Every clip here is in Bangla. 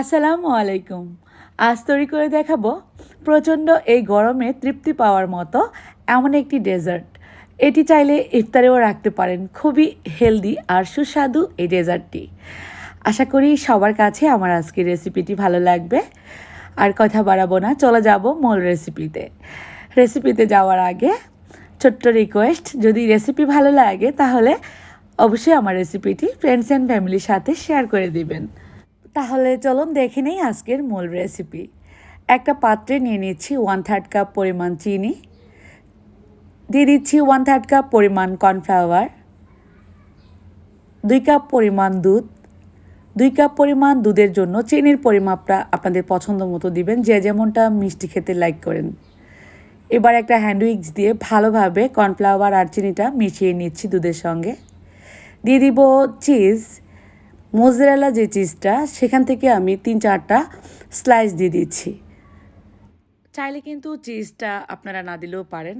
আসসালামু আলাইকুম। আজ তৈরি করে দেখাবো প্রচণ্ড এই গরমে তৃপ্তি পাওয়ার মতো এমন একটি ডেজার্ট। এটি চাইলে ইফতারেও রাখতে পারেন। খুবই হেলদি আর সুস্বাদু এই ডেজার্টটি। আশা করি সবার কাছে আমার আজকের রেসিপিটি ভালো লাগবে। আর কথা বাড়াবো না, চলে যাব মূল রেসিপিতে। রেসিপিতে যাওয়ার আগে ছোট্ট রিকোয়েস্ট, যদি রেসিপি ভালো লাগে তাহলে অবশ্যই আমার রেসিপিটি ফ্রেন্ডস অ্যান্ড ফ্যামিলির সাথে শেয়ার করে দিবেন। তাহলে চলুন দেখে নেই আজকের মূল রেসিপি একটা পাত্রে নিয়ে নিচ্ছি ওয়ান থার্ড কাপ পরিমাণ চিনি। দিয়ে দিচ্ছি ওয়ান থার্ড কাপ পরিমাণ কর্নফ্লাওয়ার দুই কাপ পরিমাণ দুধ। দুই কাপ পরিমাণ দুধের জন্য চিনির পরিমাপটা আপনাদের পছন্দ মতো দিবেন। যে যেমনটা মিষ্টি খেতে লাইক করেন। এবার একটা হ্যান্ডউইক্স দিয়ে ভালোভাবে কর্নফ্লাওয়ার আর চিনিটা মিশিয়ে নিচ্ছি দুধের সঙ্গে। দিয়ে দিব চিজ মোজরেলা যে চিজটা, সেখান থেকে আমি তিন চারটা স্লাইস দিয়ে দিচ্ছি। চাইলে কিন্তু চিজটা আপনারা না দিলেও পারেন,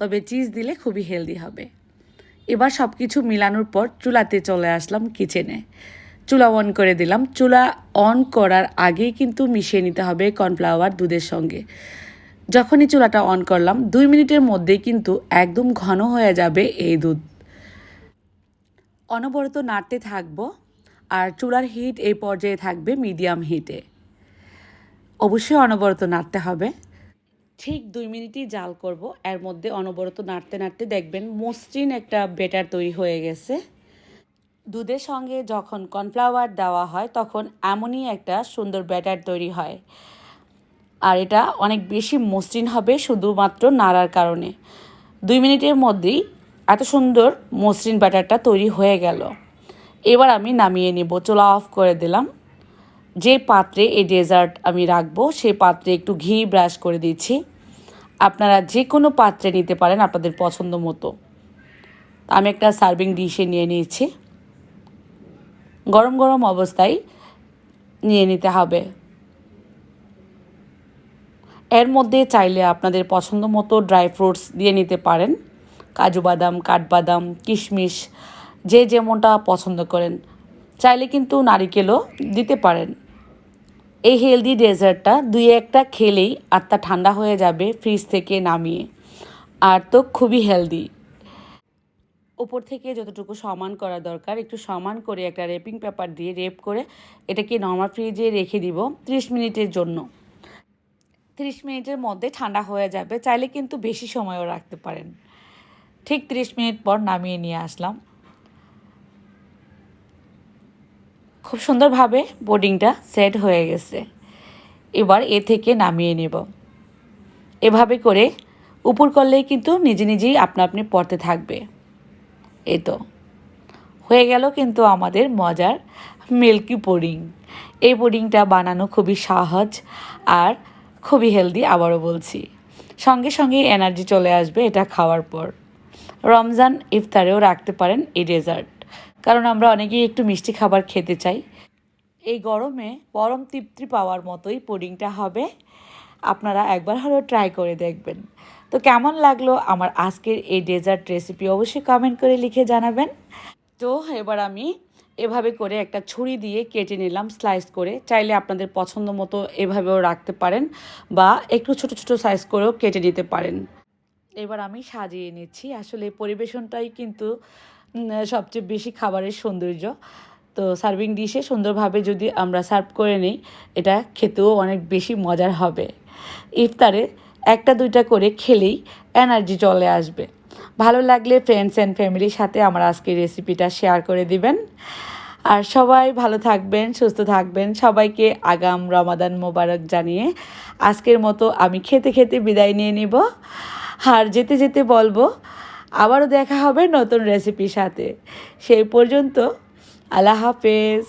তবে চিজ দিলে খুবই হেলদি হবে। এবার সব কিছু মিলানোর পর চুলাতে চলে আসলাম কিচেনে চুলা অন করে দিলাম। চুলা অন করার আগেই কিন্তু মিশিয়ে নিতে হবে কর্নফ্লাওয়ার দুধের সঙ্গে। যখনই চুলাটা অন করলাম, দুই মিনিটের মধ্যেই কিন্তু একদম ঘন হয়ে যাবে এই দুধ। অনবরত নাড়তে থাকব। আর চুলার হিট এই পর্যায়ে থাকবে মিডিয়াম হিটে অবশ্যই অনবরত নাড়তে হবে। ঠিক দুই মিনিটই জাল করব। এর মধ্যে অনবরত নাড়তে নাড়তে দেখবেন মসৃণ একটা বেটার তৈরি হয়ে গেছে। দুধের সঙ্গে যখন কর্নফ্লাওয়ার দেওয়া হয়, তখন এমনই একটা সুন্দর ব্যাটার তৈরি হয়। আর এটা অনেক বেশি মসৃণ হবে শুধুমাত্র নাড়ার কারণে। দুই মিনিটের মধ্যেই এত সুন্দর মসৃণ ব্যাটারটা তৈরি হয়ে গেল। এবার আমি নামিয়ে নেব, চুলা অফ করে দিলাম। যে পাত্রে এই ডেজার্ট আমি রাখব সেই পাত্রে একটু ঘি ব্রাশ করে দিচ্ছি। আপনারা যে কোনো পাত্রে নিতে পারেন আপনাদের পছন্দ মতো। আমি একটা সার্ভিং ডিশে নিয়ে নিয়েছি। গরম গরম অবস্থায় নিয়ে নিতে হবে। এর মধ্যে চাইলে আপনাদের পছন্দ মতো ড্রাই ফ্রুটস দিয়ে নিতে পারেন। কাজু বাদাম, কাঠবাদাম, কিশমিশ যে যেমনটা পছন্দ করেন। চাইলে কিন্তু নারিকেলও দিতে পারেন। এই হেলদি ডেজার্টটা দুই একটা খেলেই আত্মা ঠান্ডা হয়ে যাবে ফ্রিজ থেকে নামিয়ে। আর তো খুবই হেলদি ওপর থেকে যতটুকু সমান করা দরকার, একটু সমান করে একটা রেপিং পেপার দিয়ে রেপ করে এটাকে নর্মাল ফ্রিজে রেখে দিব ত্রিশ মিনিটের জন্য। ত্রিশ মিনিটের মধ্যে ঠান্ডা হয়ে যাবে, চাইলে কিন্তু বেশি সময়ও রাখতে পারেন। ঠিক ত্রিশ মিনিট পর নামিয়ে নিয়ে আসলাম। খুব সুন্দরভাবে বোর্ডিংটা সেট হয়ে গেছে। এবার এ থেকে নামিয়ে নেব। এভাবে করে উপর করলেই কিন্তু নিজে নিজেই আপনা আপনি পড়তে থাকবে। এ তো। হয়ে গেল কিন্তু আমাদের মজার মিল্কি পুডিং এই পুডিংটা বানানো খুবই সহজ আর খুবই হেলদি আবারও বলছি। সঙ্গে সঙ্গে এনার্জি চলে আসবে এটা খাওয়ার পর। রমজান ইফতারেও রাখতে পারেন এই ডেজার্ট কারণ আমরা অনেকেই একটু মিষ্টি খাবার খেতে চাই। এই গরমে পরম তৃপ্তি পাওয়ার মতোই পুডিংটা হবে। আপনারা একবার হলেও ট্রাই করে দেখবেন। তো কেমন লাগল আমার আজকের এই ডেজার্ট রেসিপি অবশ্যই কমেন্ট করে লিখে জানাবেন। তো এবার আমি এভাবে করে একটা ছুরি দিয়ে কেটে নিলাম স্লাইস করে। চাইলে আপনাদের পছন্দ মতো এভাবেও রাখতে পারেন বা একটু ছোট ছোট সাইজ করেও কেটে নিতে পারেন। এবার আমি সাজিয়ে নিচ্ছি। আসলে পরিবেশনটাই কিন্তু সবচেয়ে বেশি খাবারের সৌন্দর্য। তো সার্ভিং ডিশে সুন্দরভাবে যদি আমরা সার্ভ করে নিই, এটা খেতেও অনেক বেশি মজার হবে। ইফতারে একটা দুইটা করে খেলেই এনার্জি চলে আসবে। ভালো লাগলে ফ্রেন্ডস অ্যান্ড ফ্যামিলির সাথে আমার আজকের রেসিপিটা শেয়ার করে দিবেন। আর সবাই ভালো থাকবেন, সুস্থ থাকবেন। সবাইকে আগাম রমাদান মোবারক জানিয়ে আজকের মতো আমি খেতে খেতে বিদায় নিয়ে নিব। আর যেতে যেতে বলব আবারও দেখা হবে নতুন রেসিপির সাথে। সেই পর্যন্ত আল্লাহ হাফেজ।